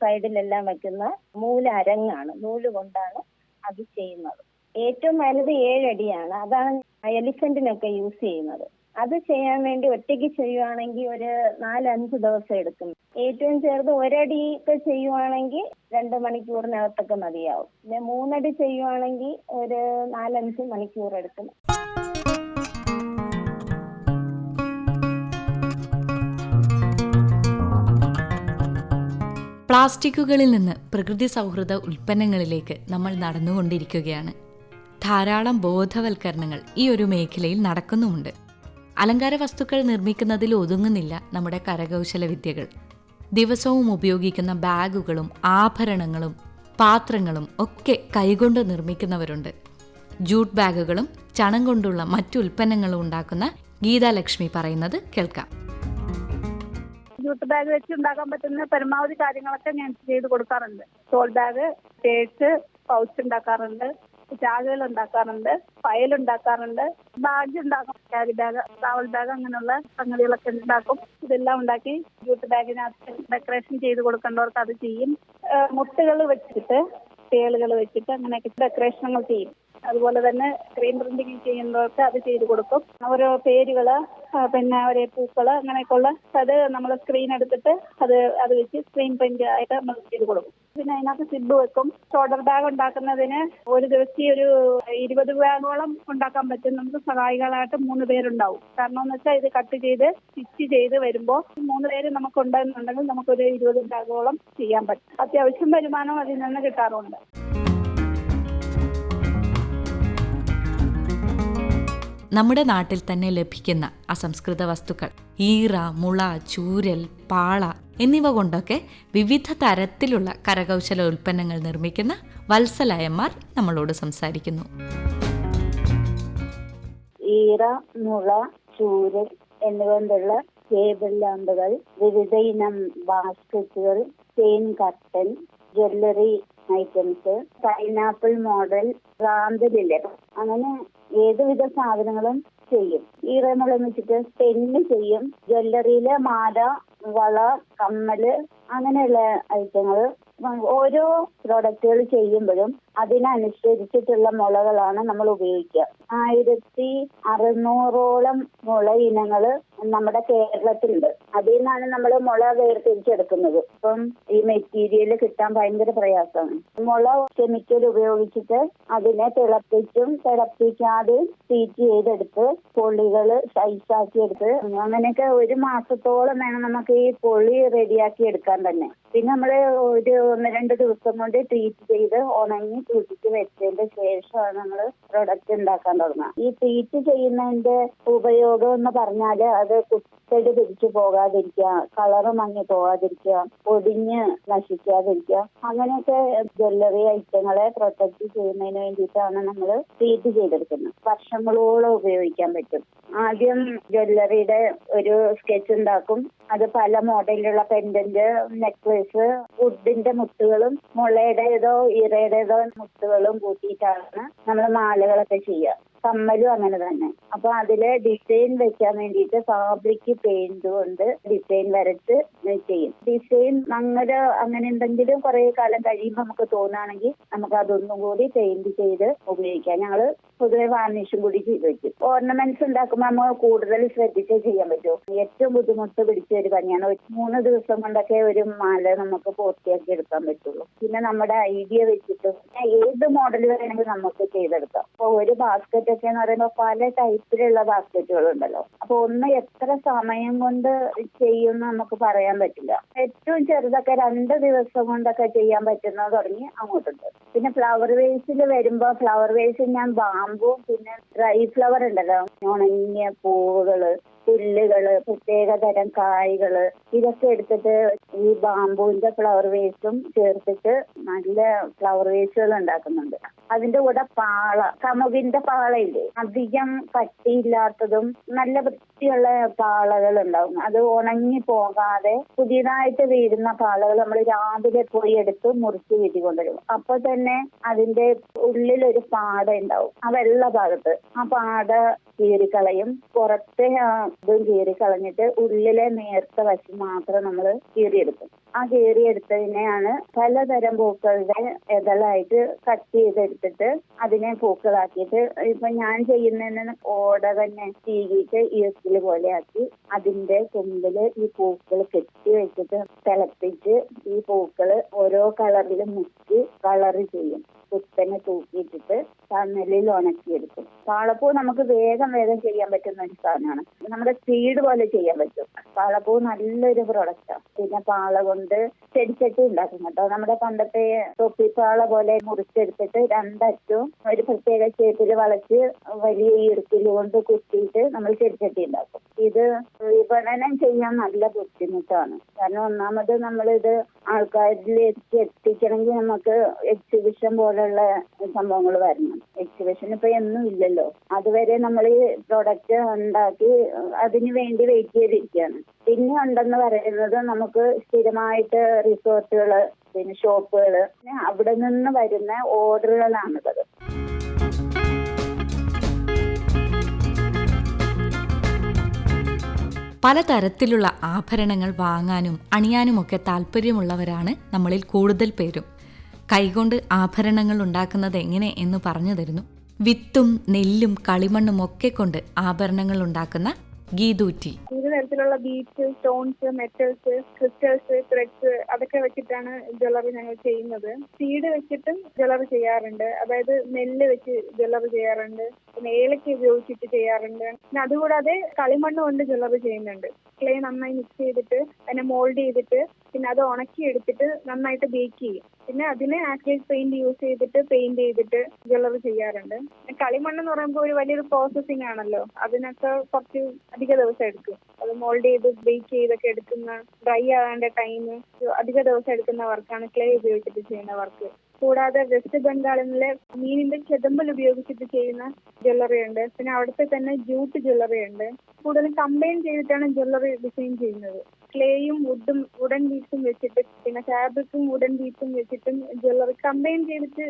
സൈഡിലെല്ലാം വയ്ക്കുന്ന മൂല അരങ്ങാണ് നൂൽ കൊണ്ടാണ് അത് ചെയ്യുന്നത്. ഏറ്റവും വലുത് ഏഴടിയാണ്. അതാണ് എലിഫന്റിനൊക്കെ യൂസ് ചെയ്യുന്നത്. അത് ചെയ്യാൻ വേണ്ടി ഒറ്റയ്ക്ക് ചെയ്യുവാണെങ്കിൽ ഒരു നാലഞ്ച് ദിവസം എടുക്കും. ഏറ്റവും ചെറുത് ഒരടി ഒക്കെ ചെയ്യുവാണെങ്കിൽ രണ്ട് മണിക്കൂറിനകത്തൊക്കെ മതിയാവും. പിന്നെ മൂന്നടി ചെയ്യുവാണെങ്കിൽ ഒരു നാലഞ്ച് മണിക്കൂർ എടുക്കും. പ്ലാസ്റ്റിക്കുകളിൽ നിന്ന് പ്രകൃതി സൗഹൃദ ഉൽപ്പന്നങ്ങളിലേക്ക് നമ്മൾ നടന്നുകൊണ്ടിരിക്കുകയാണ്. ധാരാളം ബോധവൽക്കരണങ്ങൾ ഈ ഒരു മേഖലയിൽ നടക്കുന്നുമുണ്ട്. അലങ്കാര വസ്തുക്കൾ നിർമ്മിക്കുന്നതിൽ ഒതുങ്ങുന്നില്ല നമ്മുടെ കരകൗശല വിദ്യകൾ. ദിവസവും ഉപയോഗിക്കുന്ന ബാഗുകളും ആഭരണങ്ങളും പാത്രങ്ങളും ഒക്കെ കൈകൊണ്ട് നിർമ്മിക്കുന്നവരുണ്ട്. ജൂട്ട് ബാഗുകളും ചണം കൊണ്ടുള്ള മറ്റു ഉൽപ്പന്നങ്ങളും ഉണ്ടാക്കുന്ന ഗീതാലക്ഷ്മി പറയുന്നത് കേൾക്കാം. ജൂട്ട് ബാഗ് വെച്ച് ഉണ്ടാക്കാൻ പറ്റുന്ന പരമാവധി കാര്യങ്ങളൊക്കെ ഞാൻ ചെയ്ത് കൊടുക്കാറുണ്ട്. ടോൾ ബാഗ് പേഴ്സ് പൗച്ച് ഉണ്ടാക്കാറുണ്ട്. ചാകുകൾ ഉണ്ടാക്കാറുണ്ട് ഫയൽ ഉണ്ടാക്കാറുണ്ട് ബാഗ് ഉണ്ടാക്കും ക്യാരി ബാഗ് ട്രാവൽ ബാഗ് അങ്ങനെയുള്ള സംഗതികളൊക്കെ ഉണ്ടാക്കും. ഇതെല്ലാം ഉണ്ടാക്കി ജൂട്ട് ബാഗിനകത്ത് ഡെക്കറേഷൻ ചെയ്ത് കൊടുക്കേണ്ടവർക്ക് അത് ചെയ്യും. മുട്ടുകൾ വെച്ചിട്ട് തേളുകൾ വെച്ചിട്ട് അങ്ങനെയൊക്കെ ഡെക്കറേഷനുകൾ ചെയ്യും. അതുപോലെ തന്നെ സ്ക്രീൻ പ്രിന്റിംഗ് ചെയ്യുന്നവർക്ക് അത് ചെയ്ത് കൊടുക്കും. ഓരോ പേരുകൾ പിന്നെ ഒരേ പൂക്കൾ അങ്ങനെയൊക്കെയുള്ള അത് നമ്മൾ സ്ക്രീൻ എടുത്തിട്ട് അത് അത് വെച്ച് സ്ക്രീൻ പ്രിന്റ് ആയിട്ട് നമ്മൾ ചെയ്ത് കൊടുക്കും. പിന്നെ അതിനകത്ത് സിബ് വെക്കും. ഷോൾഡർ ബാഗ് ഉണ്ടാക്കുന്നതിന് ഒരു ദിവസം ഒരു ഇരുപത് ബാഗോളം ഉണ്ടാക്കാൻ പറ്റും. നമുക്ക് സഹായികളായിട്ട് മൂന്ന് പേരുണ്ടാവും. കാരണം എന്ന് വെച്ചാൽ ഇത് കട്ട് ചെയ്ത് സ്റ്റിച്ച് ചെയ്ത് വരുമ്പോൾ മൂന്ന് പേര് നമുക്ക് ഉണ്ടെന്നുണ്ടെങ്കിൽ നമുക്കൊരു ഇരുപത് ബാഗോളം ചെയ്യാൻ പറ്റും. അത്യാവശ്യം വരുമാനം അതിൽ നിന്ന് കിട്ടാറുണ്ട്. നമ്മുടെ നാട്ടിൽ തന്നെ ലഭിക്കുന്ന അസംസ്കൃത വസ്തുക്കൾ. ഈറ മുള ചൂരൽ പാള എന്നിവ കൊണ്ടൊക്കെ വിവിധ തരത്തിലുള്ള കരകൗശല ഉൽപ്പന്നങ്ങൾ നിർമ്മിക്കുന്ന വത്സലായന്മാർ നമ്മളോട് സംസാരിക്കുന്നു. ഈറ മുള ചൂരൽ എന്നുകൊണ്ടുള്ള ടേബിൾ ലാമ്പുകൾ വിവിധ ഇനം ബാസ്കറ്റുകൾ chain curtain jewellery items pineapple model റാന്തലില്ലേ. അങ്ങനെ ഏതുവിധ സാധനങ്ങളും ചെയ്യും. ഈറമുളം വെച്ചിട്ട് പെണ്ണ് ചെയ്യും. ജ്വല്ലറിയിലെ മാല വള കമ്മൽ അങ്ങനെയുള്ള ഐറ്റങ്ങൾ ഓരോ പ്രോഡക്റ്റുകൾ ചെയ്യുമ്പോഴും അതിനനുസരിച്ചിട്ടുള്ള മുളകളാണ് നമ്മൾ ഉപയോഗിക്കുക. ആയിരത്തി അറുന്നൂറോളം മുള ഇനങ്ങൾ നമ്മുടെ കേരളത്തിലുണ്ട്. അതിൽ നിന്നാണ് നമ്മൾ മുള വേർതിരിച്ചെടുക്കുന്നത്. ഇപ്പം ഈ മെറ്റീരിയൽ കിട്ടാൻ ഭയങ്കര പ്രയാസമാണ്. മുള കെമിക്കൽ ഉപയോഗിച്ചിട്ട് അതിനെ തിളപ്പിച്ചും തിളപ്പിക്കാതെ സീറ്റ് ചെയ്തെടുത്ത് പൊള്ളികൾ സൈസാക്കി എടുത്ത് അങ്ങനെയൊക്കെ ഒരു മാസത്തോളം വേണം നമുക്ക് ഈ പൊള്ളി റെഡിയാക്കി എടുക്കാൻ തന്നെ. പിന്നെ നമ്മൾ ഒരു ഒന്ന് രണ്ട് ദിവസം കൊണ്ട് ട്രീറ്റ് ചെയ്ത് ഉണങ്ങി സൂക്ഷിച്ച് വെച്ചതിന്റെ ശേഷമാണ് നമ്മൾ പ്രൊഡക്റ്റ് ഉണ്ടാക്കാൻ തുടങ്ങുക. ഈ ട്രീറ്റ് ചെയ്യുന്നതിന്റെ ഉപയോഗം എന്ന് പറഞ്ഞാൽ അത് കുത്തടി പിടിച്ചു പോകാതിരിക്കുക കളറ് മങ്ങി പോകാതിരിക്കുക പൊടിഞ്ഞ് നശിക്കാതിരിക്കുക അങ്ങനെയൊക്കെ ജ്വല്ലറി ഐറ്റങ്ങളെ പ്രൊട്ടക്ട് ചെയ്യുന്നതിന് വേണ്ടിയിട്ടാണ് നമ്മൾ ട്രീറ്റ് ചെയ്തെടുക്കുന്നത്. വർഷങ്ങളോളം ഉപയോഗിക്കാൻ പറ്റും. ആദ്യം ജ്വല്ലറിയുടെ ഒരു സ്കെച്ച് ഉണ്ടാക്കും. അത് പല മോഡലിലുള്ള പെൻഡന്റ് നെക്ലേസ് വുഡിന്റെ മുത്തുകളും മുളയുടേതോ ഇറയുടേതോ മുത്തുകളും കൂട്ടിയിട്ടാണ് നമ്മൾ മാലകളൊക്കെ ചെയ്യുക. കമ്മലും അങ്ങനെ തന്നെ. അപ്പൊ അതിൽ ഡിസൈൻ വെക്കാൻ വേണ്ടിയിട്ട് ഫാബ്രിക് പെയിന്റ് കൊണ്ട് ഡിസൈൻ വരച്ച് ചെയ്യും. ഡിസൈൻ അങ്ങനെ അങ്ങനെ എന്തെങ്കിലും കുറെ കാലം കഴിയുമ്പോൾ നമുക്ക് തോന്നുകയാണെങ്കിൽ നമുക്ക് അതൊന്നും കൂടി പെയിന്റ് ചെയ്ത് ഉപയോഗിക്കാം. ഞങ്ങൾ പൊതുവെ വാർണിഷും കൂടി ചെയ്ത് വെക്കും. ഓർണമെന്റ്സ് ഉണ്ടാക്കുമ്പോൾ നമ്മൾ കൂടുതൽ ശ്രദ്ധിച്ചേ ചെയ്യാൻ പറ്റൂ. ഏറ്റവും ബുദ്ധിമുട്ട് പിടിച്ച ഒരു പണിയാണ് മൂന്ന് ദിവസം കൊണ്ടൊക്കെ ഒരു മാല നമുക്ക് പൂർത്തിയാക്കി എടുക്കാൻ പറ്റുള്ളൂ. പിന്നെ നമ്മുടെ ഐഡിയ വെച്ചിട്ട് ഏത് മോഡൽ വേണമെങ്കിലും നമുക്ക് ചെയ്തെടുക്കാം. അപ്പൊ ഒരു ബാസ്ക്കറ്റ് ഒക്കെ എന്ന് പറയുമ്പോൾ പല ടൈപ്പിലുള്ള ബാസ്ക്കറ്റുകൾ ഉണ്ടല്ലോ. അപ്പൊ ഒന്ന് എത്ര സമയം കൊണ്ട് ചെയ്യുമെന്ന് നമുക്ക് പറയാൻ പറ്റില്ല. ഏറ്റവും ചെറുതൊക്കെ രണ്ട് ദിവസം കൊണ്ടൊക്കെ ചെയ്യാൻ പറ്റുന്നത് തുടങ്ങി അങ്ങോട്ടുണ്ട്. പിന്നെ ഫ്ലവർ വേസിൽ വരുമ്പോൾ ഫ്ലവർ വേസിൽ ഞാൻ ബാമ്പും പിന്നെ ഡ്രൈ ഫ്ലവർ ഉണ്ടല്ലോ. ഉണങ്ങിയ പൂവുകൾ പുല്ലുകൾ പ്രത്യേക തരം കായ്കൾ ഇതൊക്കെ എടുത്തിട്ട് ഈ ബാമ്പുവിന്റെ ഫ്ലവർ വേസ്റ്റും ചേർത്തിട്ട് നല്ല ഫ്ലവർ വേസ്റ്റുകൾ ഉണ്ടാക്കുന്നുണ്ട്. അതിന്റെ കൂടെ പാള കമുകിന്റെ പാളയില്ലേ? അധികം കട്ടിയില്ലാത്തതും നല്ല വൃത്തിയുള്ള പാളകൾ ഉണ്ടാവും. അത് ഉണങ്ങി പോകാതെ പുതിയതായിട്ട് വീഴുന്ന പാളകൾ നമ്മൾ രാവിലെ പോയി എടുത്ത് മുറിച്ച് വീട്ടി കൊണ്ടുവരും. അപ്പൊ തന്നെ അതിന്റെ ഉള്ളിലൊരു പാട ഉണ്ടാവും. ആ വെള്ള ഭാഗത്ത്. ആ പാട കീറിക്കളയും. പുറത്തെ ഇതും കീറിക്കളഞ്ഞിട്ട് ഉള്ളിലെ നേർത്ത വശം മാത്രം നമ്മൾ കീറിയെടുക്കും. ആ കീറിയെടുത്തതിനെയാണ് പലതരം പൂക്കളുടെ ഇതളായിട്ട് കട്ട് ചെയ്തെടുത്തിട്ട് അതിനെ പൂക്കളാക്കിയിട്ട് ഇപ്പൊ ഞാൻ ചെയ്യുന്നതിന് ഓട തന്നെ ചീകിയിട്ട് ഈർക്കിൽ പോലെ ആക്കി അതിന്റെ കുമ്പിൽ ഈ പൂക്കൾ കെട്ടി വെച്ചിട്ട് തിളപ്പിച്ച് ഈ പൂക്കൾ ഓരോ കളറിലും മുക്കി കളറ് ചെയ്യും. കുത്തനെ തൂക്കിയിട്ടിട്ട് തണലിൽ ഉണക്കിയെടുക്കും. പാളപ്പൂ നമുക്ക് വേഗം വേഗം ചെയ്യാൻ പറ്റുന്ന ഒരു സാധനമാണ്. നമ്മുടെ സ്പീഡ് പോലെ ചെയ്യാൻ പറ്റും. പാളപ്പൂ നല്ലൊരു പ്രൊഡക്റ്റാണ് പിന്നെ പാള കൊണ്ട് ചെടിച്ചട്ടി ഉണ്ടാക്കും കേട്ടോ. നമ്മുടെ പണ്ടത്തെ തൊപ്പിപ്പാള പോലെ മുറിച്ചെടുത്തിട്ട് രണ്ടറ്റും ഒരു പ്രത്യേക ഷേപ്പിൽ വളച്ച് വലിയ ഈർക്കിൽ കൊണ്ട് കുത്തിയിട്ട് നമ്മൾ ചെടിച്ചട്ടി ഉണ്ടാക്കും. ഇത് വിപണനം ചെയ്യാൻ നല്ല ബുദ്ധിമുട്ടാണ്. കാരണം ഒന്നാമത് നമ്മളിത് ആൾക്കാരിലേക്ക് എത്തിക്കണമെങ്കിൽ നമുക്ക് എക്സിബിഷൻ പോലുള്ള സംഭവങ്ങൾ വരണം എക്സിബിഷൻ ഇപ്പൊ എന്നും ഇല്ലല്ലോ. അതുവരെ നമ്മൾ പ്രോഡക്റ്റ് ഉണ്ടാക്കി അതിന് വേണ്ടി വെയിറ്റ് ചെയ്തിരിക്കുകയാണ്. പിന്നെ ഉണ്ടെന്ന് പറയുന്നത് നമുക്ക് സ്ഥിരമായിട്ട് റിസോർട്ടുകൾ പിന്നെ ഷോപ്പുകൾ പിന്നെ അവിടെ നിന്ന് വരുന്ന ഓർഡറുകളാണുള്ളത് പലതരത്തിലുള്ള ആഭരണങ്ങൾ വാങ്ങാനും അണിയാനുമൊക്കെ താല്പര്യമുള്ളവരാണ് നമ്മളിൽ കൂടുതൽ പേരും. കൈകൊണ്ട് ആഭരണങ്ങൾ ഉണ്ടാക്കുന്നത് എങ്ങനെ എന്ന് പറഞ്ഞു തരുന്നു. വിത്തും നെല്ലും കളിമണ്ണും ഒക്കെ കൊണ്ട് ആഭരണങ്ങൾ ഉണ്ടാക്കുന്ന ഗീതൂറ്റി. തരത്തിലുള്ള beads stones metals crystals threads അതൊക്കെ വെച്ചിട്ടാണ് ജ്വല്ലറി ഞങ്ങൾ ചെയ്യുന്നത്. സീഡ് വെച്ചിട്ടും ജ്വല്ലറി ചെയ്യാറുണ്ട്. അതായത് നെല്ല് വെച്ച് ജ്വല്ലറി ചെയ്യാറുണ്ട്. പിന്നെ ഏലക്ക ഉപയോഗിച്ചിട്ട് ചെയ്യാറുണ്ട്. പിന്നെ അതുകൂടാതെ കളിമണ്ണ് കൊണ്ട് ജ്വല്ലറി ചെയ്യുന്നുണ്ട്. ക്ലേ നന്നായി മിക്സ് ചെയ്തിട്ട് അതിനെ മോൾഡ് ചെയ്തിട്ട് പിന്നെ അത് ഉണക്കി എടുത്തിട്ട് നന്നായിട്ട് ബേക്ക് ചെയ്യും. പിന്നെ അതിനെ ആക്രിലിക് പെയിന്റ് യൂസ് ചെയ്തിട്ട് പെയിന്റ് ചെയ്തിട്ട് ജ്വല്ലറി ചെയ്യാറുണ്ട്. കളിമണ്ണ് എന്ന് പറയുമ്പോൾ ഒരു വലിയൊരു പ്രോസസ്സിംഗ് ആണല്ലോ. അതിനൊക്കെ കുറച്ച് അധിക ദിവസം എടുക്കും. അത് മോൾഡ് ചെയ്ത് ബേക്ക് ചെയ്തൊക്കെ എടുക്കുന്ന ഡ്രൈ ആകേണ്ട ടൈം അധിക ദിവസം എടുക്കുന്ന വർക്കാണ് ക്ലേ ഉപയോഗിച്ചിട്ട് ചെയ്യുന്ന വർക്ക് കൂടാതെ വെസ്റ്റ് ബംഗാളിലെ മീനിന്റെ ചെതമ്പൽ ഉപയോഗിച്ചിട്ട് ചെയ്യുന്ന ജ്വല്ലറി ഉണ്ട്. പിന്നെ അവിടുത്തെ തന്നെ ജൂട്ട് ജ്വല്ലറി ഉണ്ട്. കൂടുതലും കമ്പൈൻ ചെയ്തിട്ടാണ് ജ്വല്ലറി ഡിസൈൻ ചെയ്യുന്നത് ക്ലേയും വുഡും വുഡൻ ബീഡ്സും വെച്ചിട്ട് പിന്നെ ഫാബ്രിക്കും വുഡൻ ബീഡ്സും വെച്ചിട്ടും ജ്വല്ലറി കമ്പൈൻ ചെയ്തിട്ട്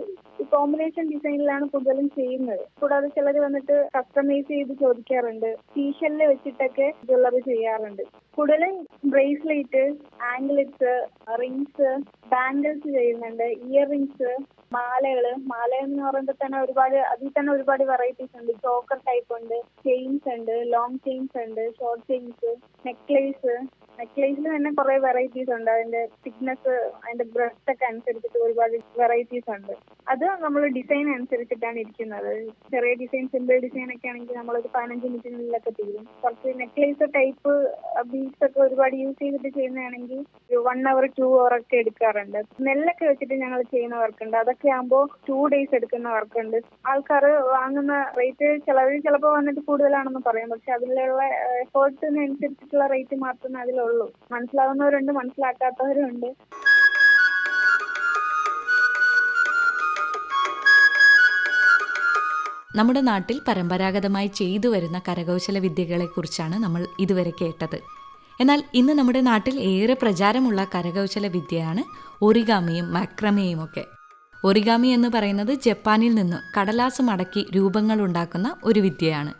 കോമ്പിനേഷൻ ഡിസൈനിലാണ് കൂടുതലും ചെയ്യുന്നത്. കൂടാതെ ചിലർ വന്നിട്ട് കസ്റ്റമൈസ് ചെയ്ത് ചോദിക്കാറുണ്ട്. ടീഷലിൽ വെച്ചിട്ടൊക്കെ ജ്വല്ലറി ചെയ്യാറുണ്ട്. കൂടുതലും ബ്രേസ്ലെറ്റ് ആംഗ്ലറ്റ്സ് റിങ്സ് ബാംഗിൾസ് ചെയ്യുന്നുണ്ട് ഇയർ റിങ്സ് മാലകൾ മാല എന്ന് പറയുമ്പോൾ തന്നെ ഒരുപാട് അതിൽ തന്നെ ഒരുപാട് വെറൈറ്റീസ് ഉണ്ട്. ചോക്കർ ടൈപ്പ് ഉണ്ട് ചെയിൻസ് ഉണ്ട് ലോങ് ചെയിൻസ് ഉണ്ട് ഷോർട്ട് ചെയിൻസ് നെക്ലേസ് നെക്ലേസിൽ തന്നെ കുറെ വെറൈറ്റീസ് ഉണ്ട്. അതിന്റെ തിക്നെസ് അതിന്റെ ബ്രസ്റ്റ് ഒക്കെ അനുസരിച്ചിട്ട് ഒരുപാട് വെറൈറ്റീസ് ഉണ്ട്. അത് നമ്മൾ ഡിസൈൻ അനുസരിച്ചിട്ടാണ് ഇരിക്കുന്നത്. ചെറിയ ഡിസൈൻ സിമ്പിൾ ഡിസൈൻ ഒക്കെ ആണെങ്കിൽ നമ്മളൊരു പതിനഞ്ച് മിനിറ്റിനുള്ളിലൊക്കെ തീരും. കുറച്ച് നെക്ലേസ് ടൈപ്പ് ബീഡ്സ് ഒക്കെ ഒരുപാട് യൂസ് ചെയ്തിട്ട് ചെയ്യുന്നതാണെങ്കിൽ വൺ അവർ ടു അവർ ഒക്കെ എടുക്കാറുണ്ട്. നെല്ലൊക്കെ വെച്ചിട്ട് ഞങ്ങൾ ചെയ്യുന്ന വർക്കുണ്ട് അതൊക്കെ ആകുമ്പോൾ ടു ഡേയ്സ് എടുക്കുന്ന വർക്കുണ്ട് ആൾക്കാർ വാങ്ങുന്ന റേറ്റ് ചിലവർ ചിലപ്പോൾ വന്നിട്ട് കൂടുതലാണെന്ന് പറയും. പക്ഷെ അതിലുള്ള എഫേർട്ടിനനുസരിച്ചിട്ടുള്ള റേറ്റ് മാത്രമേ അതിലുള്ളൂ. മനസ്സിലാവുന്നവരുണ്ട് മനസ്സിലാക്കാത്തവരും ഉണ്ട് നമ്മുടെ നാട്ടിൽ പരമ്പരാഗതമായി ചെയ്തു വരുന്ന കരകൗശല വിദ്യകളെക്കുറിച്ചാണ് നമ്മൾ ഇതുവരെ കേട്ടത്. എന്നാൽ ഇന്ന് നമ്മുടെ നാട്ടിൽ ഏറെ പ്രചാരമുള്ള കരകൗശല വിദ്യയാണ് ഒറിഗാമിയും മക്രമയും ഒക്കെ. ഒറിഗാമി എന്ന് പറയുന്നത് ജപ്പാനിൽ നിന്ന് കടലാസ് മടക്കി രൂപങ്ങൾ ഉണ്ടാക്കുന്ന ഒരു വിദ്യയാണ്.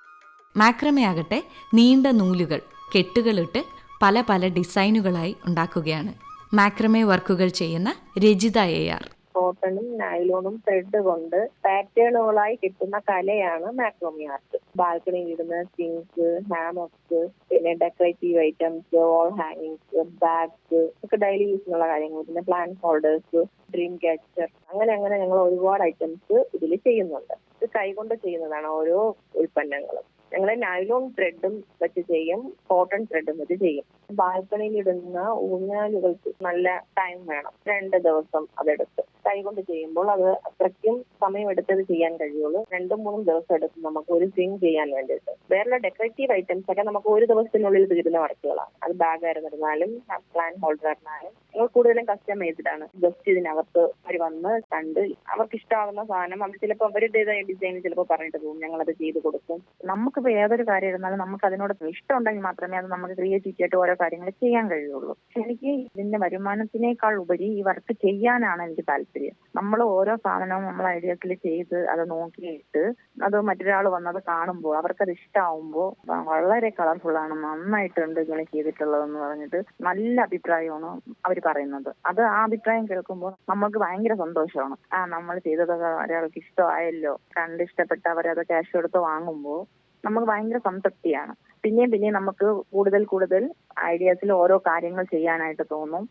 മാക്രമയാകട്ടെ നീണ്ട നൂലുകൾ കെട്ടുകളിട്ട് പല പല ഡിസൈനുകളായി ഉണ്ടാക്കുകയാണ്. മാക്രമേ വർക്കുകൾ ചെയ്യുന്ന രജിത എ ആർ. കോട്ടണും നൈലോണും ത്രെഡ് കൊണ്ട് പാറ്റേണുകളായി കിട്ടുന്ന കലയാണ് മാക്രോമി ആർട്ട് ബാൽക്കണിയിൽ ഇടുന്ന സിങ്ക് ഹാമക്സ് പിന്നെ ഡെക്കറേറ്റീവ് ഐറ്റംസ് വോൾ ഹാങ്ങിങ്സ് ബാഗ്സ് ഒക്കെ ഡെയിലി യൂസിനുള്ള കാര്യങ്ങൾ. പിന്നെ പ്ലാൻ ഹോൾഡേഴ്സ് ഡ്രീം ക്യാച്ചർ അങ്ങനെ അങ്ങനെ ഞങ്ങൾ ഒരുപാട് ഐറ്റംസ് ഇതിൽ ചെയ്യുന്നുണ്ട്. ഇത് കൈകൊണ്ട് ചെയ്യുന്നതാണ് ഓരോ ഉൽപ്പന്നങ്ങളും. ഞങ്ങൾ നൈലോൺ ത്രെഡും വെച്ച് ചെയ്യും കോട്ടൺ ത്രെഡും വെച്ച് ചെയ്യും. ബാൽക്കണിയിൽ ഇടുന്ന ഊഞ്ഞാലുകൾക്ക് നല്ല ടൈം വേണം. രണ്ട് ദിവസം അതെടുത്ത്. കൈകൊണ്ട് ചെയ്യുമ്പോൾ അത് അത്രയ്ക്കും സമയമെടുത്തത് ചെയ്യാൻ കഴിയുള്ളൂ. രണ്ടും മൂന്നും ദിവസം എടുക്കും നമുക്ക് ഒരു സ്വിങ് ചെയ്യാൻ വേണ്ടിയിട്ട്. വേറെ ഡെക്കറേറ്റീവ് ഐറ്റംസ് ഒക്കെ നമുക്ക് ഒരു ദിവസത്തിനുള്ളിൽ തീരുന്ന വർക്കുകളാണ്. അത് ബാഗ് ആയിരുന്നിരുന്നാലും പ്ലാൻ ഹോൾഡർ ആയിരുന്നാലും. ഞങ്ങൾ കൂടുതലും കസ്റ്റമൈസ്ഡ് ആണ്. ജസ്റ്റ് ഇതിനകത്ത് അവർ വന്ന് കണ്ട് അവർക്ക് ഇഷ്ടമാകുന്ന സാധനം അവർ ചിലപ്പോൾ അവരുടേതായ ഡിസൈൻ ചിലപ്പോൾ പറഞ്ഞിട്ട് പോകും. ഞങ്ങൾ അത് ചെയ്ത് കൊടുക്കും. നമുക്കിപ്പോൾ ഏതൊരു കാര്യം ഇരുന്നാലും നമുക്ക് അതിനോട് ഇഷ്ടം ഉണ്ടെങ്കിൽ മാത്രമേ അത് നമുക്ക് ക്രിയേറ്റിവിറ്റി ആയിട്ട് ഓരോ കാര്യങ്ങൾ ചെയ്യാൻ കഴിയുള്ളൂ. എനിക്ക് ഇതിന്റെ വരുമാനത്തിനേക്കാൾ ഉപരി ഈ വർക്ക് ചെയ്യാനാണ് എനിക്ക് താല്പര്യം. നമ്മൾ ഓരോ സാധനവും നമ്മൾ ഐഡിയാസിൽ ചെയ്ത് അത് നോക്കിയിട്ട് അത് മറ്റൊരാൾ വന്നത് കാണുമ്പോൾ അവർക്കത് ഇഷ്ടമാവുമ്പോൾ വളരെ കളർഫുൾ ആണ് നന്നായിട്ടുണ്ട് ഇങ്ങനെ ചെയ്തിട്ടുള്ളതെന്ന് പറഞ്ഞിട്ട് നല്ല അഭിപ്രായമാണ് അവർ പറയുന്നത്. അത് ആ അഭിപ്രായം കേൾക്കുമ്പോൾ നമുക്ക് ഭയങ്കര സന്തോഷമാണ്. ആ നമ്മൾ ചെയ്തതൊക്കെ ഒരാൾക്ക് ഇഷ്ടമായല്ലോ കണ്ട് ഇഷ്ടപ്പെട്ട അവരത് ക്യാഷ് കൊടുത്ത് വാങ്ങുമ്പോൾ നമുക്ക് ഭയങ്കര സംതൃപ്തിയാണ്. പിന്നെയും പിന്നെയും നമുക്ക് കൂടുതൽ കൂടുതൽ ഐഡിയാസിൽ ഓരോ കാര്യങ്ങൾ ചെയ്യാനായിട്ട് തോന്നും.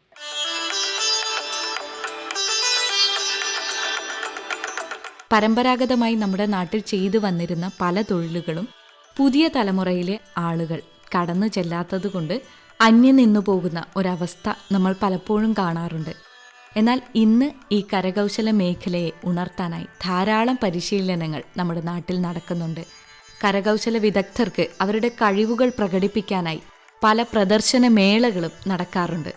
പരമ്പരാഗതമായി നമ്മുടെ നാട്ടിൽ ചെയ്തു വന്നിരുന്ന പല തൊഴിലുകളും പുതിയ തലമുറയിലെ ആളുകൾ കടന്നു ചെല്ലാത്തത് കൊണ്ട് അന്യം നിന്നു പോകുന്ന ഒരവസ്ഥ നമ്മൾ പലപ്പോഴും കാണാറുണ്ട്. എന്നാൽ ഇന്ന് ഈ കരകൗശല മേഖലയെ ഉണർത്താനായി ധാരാളം പരിശീലനങ്ങൾ നമ്മുടെ നാട്ടിൽ നടക്കുന്നുണ്ട്. കരകൗശല വിദഗ്ധർക്ക് അവരുടെ കഴിവുകൾ പ്രകടിപ്പിക്കാനായി പല പ്രദർശന മേളകളും നടക്കാറുണ്ട്.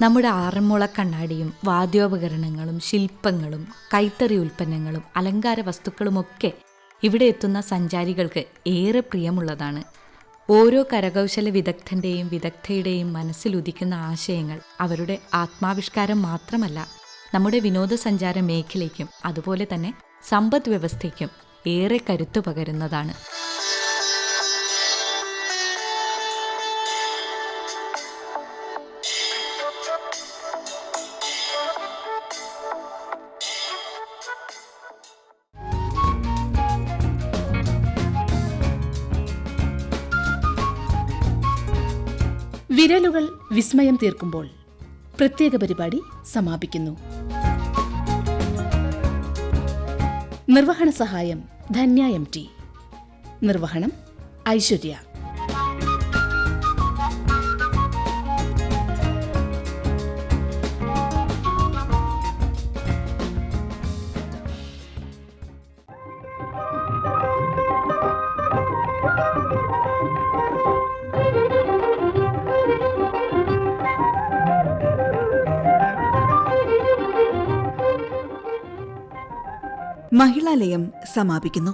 നമ്മുടെ ആറന്മുള കണ്ണാടിയും വാദ്യോപകരണങ്ങളും ശില്പങ്ങളും കൈത്തറി ഉൽപ്പന്നങ്ങളും അലങ്കാര വസ്തുക്കളുമൊക്കെ ഇവിടെ എത്തുന്ന സഞ്ചാരികൾക്ക് ഏറെ പ്രിയമുള്ളതാണ്. ഓരോ കരകൗശല വിദഗ്ധന്റെയും വിദഗ്ധയുടെയും മനസ്സിലുദിക്കുന്ന ആശയങ്ങൾ അവരുടെ ആത്മാവിഷ്കാരം മാത്രമല്ല നമ്മുടെ വിനോദസഞ്ചാര മേഖലയ്ക്കും അതുപോലെ തന്നെ സമ്പദ് വ്യവസ്ഥയ്ക്കും ഏറെ കരുത്തു പകരുന്നതാണ്. വിരലുകൾ വിസ്മയം തീർക്കുമ്പോൾ പ്രത്യേക പരിപാടി സമാപിക്കുന്നു. നിർവഹണ സഹായം ധന്യ എം ടി. നിർവഹണം ഐശ്വര്യ. മഹിളാലയം സമാപിക്കുന്നു